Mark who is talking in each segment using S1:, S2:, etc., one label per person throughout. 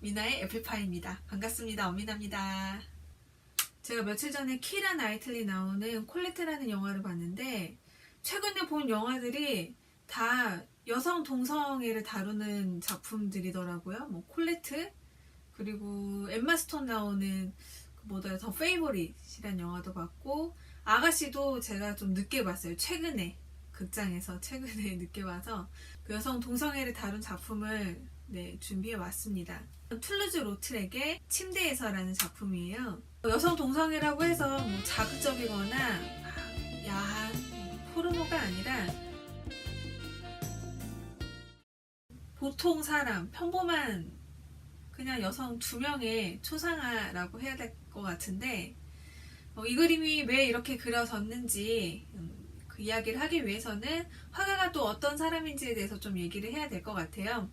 S1: 미나의 애플파이입니다. 반갑습니다. 엄미나입니다. 제가 며칠 전에 키라 나이틀리 나오는 콜레트라는 영화를 봤는데 최근에 본 영화들이 다 여성 동성애를 다루는 작품들이더라고요. 뭐 콜레트 그리고 엠마 스톤 나오는 그 뭐더라 더 페이보릿이란 영화도 봤고 아가씨도 제가 좀 늦게 봤어요. 최근에 극장에서 최근에 늦게 봐서 그 여성 동성애를 다룬 작품을 네, 준비해 왔습니다. 툴루즈 로트렉의 침대에서라는 작품이에요. 여성 동성애라고 해서 뭐 자극적이거나 막 야한 포르노가 아니라 보통 사람, 평범한 그냥 여성 두 명의 초상화라고 해야 될 것 같은데 어, 이 그림이 왜 이렇게 그려졌는지 음, 그 이야기를 하기 위해서는 화가가 또 어떤 사람인지에 대해서 좀 얘기를 해야 될 것 같아요.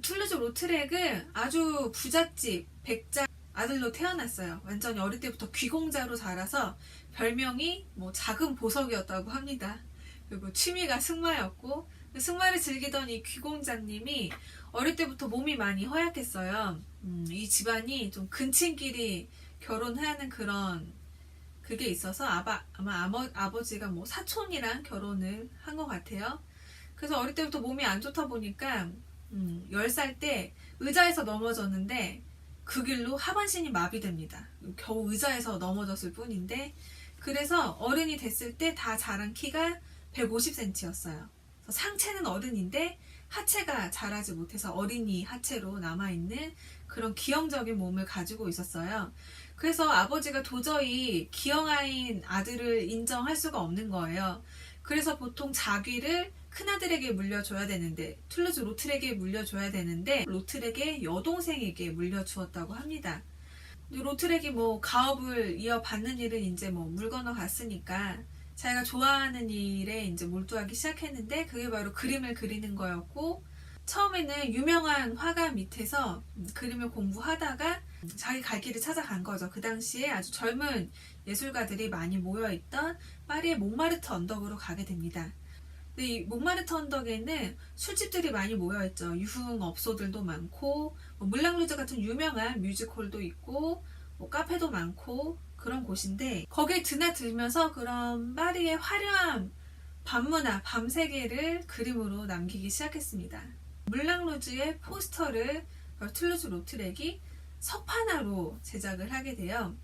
S1: 툴루즈 로트렉은 아주 부잣집 백자 아들로 태어났어요. 완전히 어릴 때부터 귀공자로 자라서 별명이 뭐 작은 보석이었다고 합니다. 그리고 취미가 승마였고 그 승마를 즐기던 이 귀공자님이 어릴 때부터 몸이 많이 허약했어요. 음, 이 집안이 좀 근친끼리 결혼하는 그런 그게 있어서 아바, 아마 아버, 아버지가 뭐 사촌이랑 결혼을 한 것 같아요. 그래서 어릴 때부터 몸이 안 좋다 보니까 음, 10살 때 의자에서 넘어졌는데 그 길로 하반신이 마비됩니다. 겨우 의자에서 넘어졌을 뿐인데 그래서 어른이 됐을 때 다 자란 키가 150cm였어요. 상체는 어른인데 하체가 자라지 못해서 어린이 하체로 남아있는 그런 기형적인 몸을 가지고 있었어요. 그래서 아버지가 도저히 기형아인 아들을 인정할 수가 없는 거예요. 그래서 보통 자귀를 큰아들에게 물려줘야 되는데 툴루즈 로트렉에 물려줘야 되는데 로트렉의 여동생에게 물려주었다고 합니다. 로트렉이 뭐 가업을 이어받는 일은 이제 뭐 물 건너 갔으니까 자기가 좋아하는 일에 이제 몰두하기 시작했는데 그게 바로 그림을 그리는 거였고 처음에는 유명한 화가 밑에서 그림을 공부하다가 자기 갈 길을 찾아간 거죠. 그 당시에 아주 젊은 예술가들이 많이 모여있던 파리의 몽마르트 언덕으로 가게 됩니다. 근데 이 몽마르트 언덕에는 술집들이 많이 모여있죠. 유흥 업소들도 많고 뭐 물랑루즈 같은 유명한 뮤지컬도 있고 뭐 카페도 많고 그런 곳인데 거기에 드나들면서 그런 파리의 화려한 밤문화, 밤세계를 그림으로 남기기 시작했습니다. 물랑루즈의 포스터를 툴루즈 로트렉이 석판화로 제작을 하게 돼요.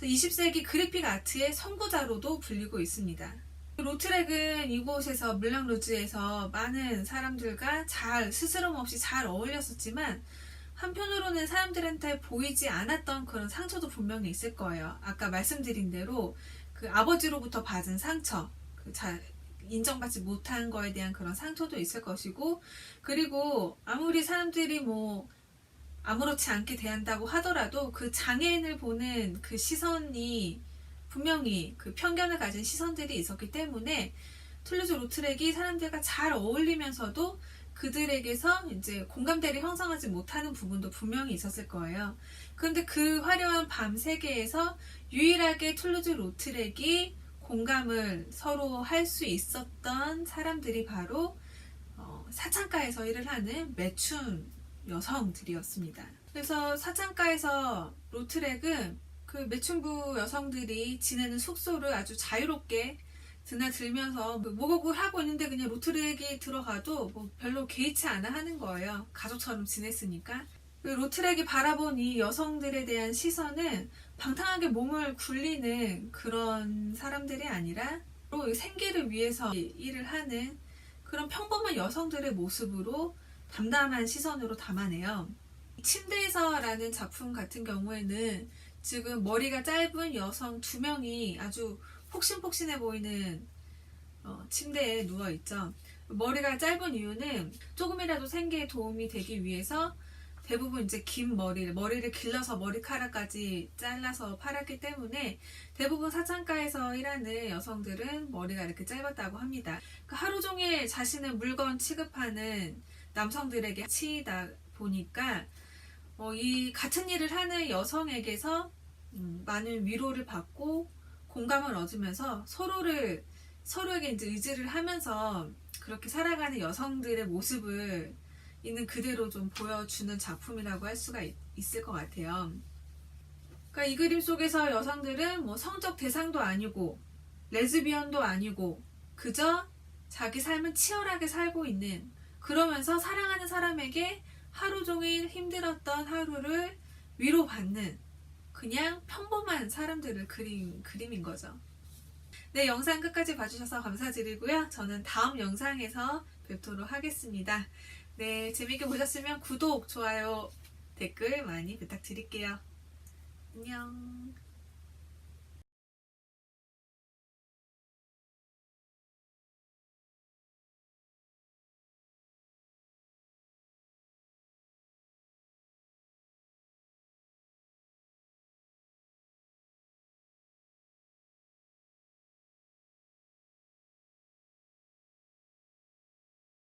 S1: 20세기 그래픽 아트의 선구자로도 불리고 있습니다. 로트렉은 이곳에서 물랑루즈에서 많은 사람들과 잘 스스럼 없이 잘 어울렸었지만 한편으로는 사람들한테 보이지 않았던 그런 상처도 분명히 있을 거예요. 아까 말씀드린 대로 그 아버지로부터 받은 상처, 그 자, 인정받지 못한 거에 대한 그런 상처도 있을 것이고, 그리고 아무리 사람들이 뭐 아무렇지 않게 대한다고 하더라도 그 장애인을 보는 그 시선이 분명히 그 편견을 가진 시선들이 있었기 때문에 툴루즈 로트렉이 사람들과 잘 어울리면서도 그들에게서 이제 공감대를 형성하지 못하는 부분도 분명히 있었을 거예요. 그런데 그 화려한 밤 세계에서 유일하게 툴루즈 로트렉이 공감을 서로 할 수 있었던 사람들이 바로 어, 사창가에서 일을 하는 매춘 여성들이었습니다. 그래서 사창가에서 로트렉은 그 매춘부 여성들이 지내는 숙소를 아주 자유롭게 드나들면서 목욕을 하고 있는데 그냥 로트렉이 들어가도 뭐 별로 개의치 않아 하는 거예요. 가족처럼 지냈으니까. 그 로트렉이 바라본 이 여성들에 대한 시선은 방탕하게 몸을 굴리는 그런 사람들이 아니라 생계를 위해서 일을 하는 그런 평범한 여성들의 모습으로 담담한 시선으로 담아내요. 침대에서라는 작품 같은 경우에는 지금 머리가 짧은 여성 두 명이 아주 폭신폭신해 보이는 어, 침대에 누워 있죠. 머리가 짧은 이유는 조금이라도 생계에 도움이 되기 위해서 대부분 이제 긴 머리를 머리를 길러서 머리카락까지 잘라서 팔았기 때문에 대부분 사창가에서 일하는 여성들은 머리가 이렇게 짧았다고 합니다. 그러니까 하루 종일 자신의 물건 취급하는 남성들에게 치이다 보니까 어, 이 같은 일을 하는 여성에게서 음, 많은 위로를 받고 공감을 얻으면서 서로를 서로에게 이제 의지를 하면서 그렇게 살아가는 여성들의 모습을 있는 그대로 좀 보여주는 작품이라고 할 수가 있, 있을 것 같아요. 그러니까 이 그림 속에서 여성들은 뭐 성적 대상도 아니고 레즈비언도 아니고 그저 자기 삶을 치열하게 살고 있는 그러면서 사랑하는 사람에게 하루 종일 힘들었던 하루를 위로받는 그냥 평범한 사람들을 그린 그림인 거죠. 네, 영상 끝까지 봐주셔서 감사드리고요. 저는 다음 영상에서 뵙도록 하겠습니다. 네, 재밌게 보셨으면 구독, 좋아요, 댓글 많이 부탁드릴게요. 안녕.